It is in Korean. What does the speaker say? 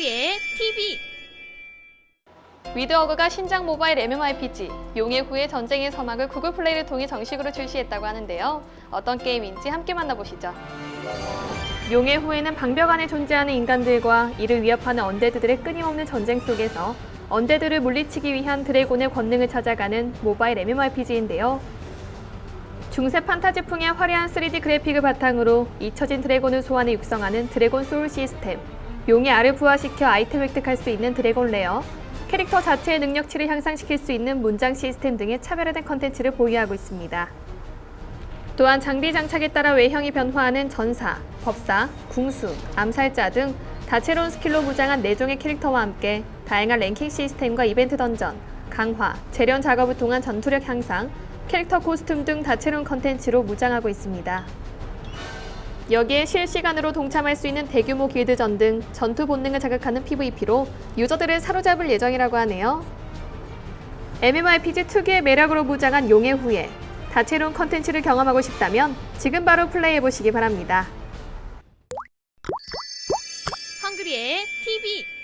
헝그리의 TV 위드어그가 신작 모바일 MMORPG 용의 후의 전쟁의 서막을 구글 플레이를 통해 정식으로 출시했다고 하는데요. 어떤 게임인지 함께 만나보시죠. 용의 후에는 방벽 안에 존재하는 인간들과 이를 위협하는 언데드들의 끊임없는 전쟁 속에서 언데드를 물리치기 위한 드래곤의 권능을 찾아가는 모바일 MMORPG인데요. 중세 판타지풍의 화려한 3D 그래픽을 바탕으로 잊혀진 드래곤을 소환해 육성하는 드래곤 소울 시스템, 용의 알을 부화시켜 아이템 획득할 수 있는 드래곤 레어, 캐릭터 자체의 능력치를 향상시킬 수 있는 문장 시스템 등의 차별화된 컨텐츠를 보유하고 있습니다. 또한 장비 장착에 따라 외형이 변화하는 전사, 법사, 궁수, 암살자 등 다채로운 스킬로 무장한 4종의 캐릭터와 함께 다양한 랭킹 시스템과 이벤트 던전, 강화, 재련 작업을 통한 전투력 향상, 캐릭터 코스튬 등 다채로운 컨텐츠로 무장하고 있습니다. 여기에 실시간으로 동참할 수 있는 대규모 길드전 등 전투 본능을 자극하는 PVP로 유저들을 사로잡을 예정이라고 하네요. MMORPG 특유의 매력으로 무장한 용의 후예, 다채로운 컨텐츠를 경험하고 싶다면 지금 바로 플레이해 보시기 바랍니다. 헝그리의 TV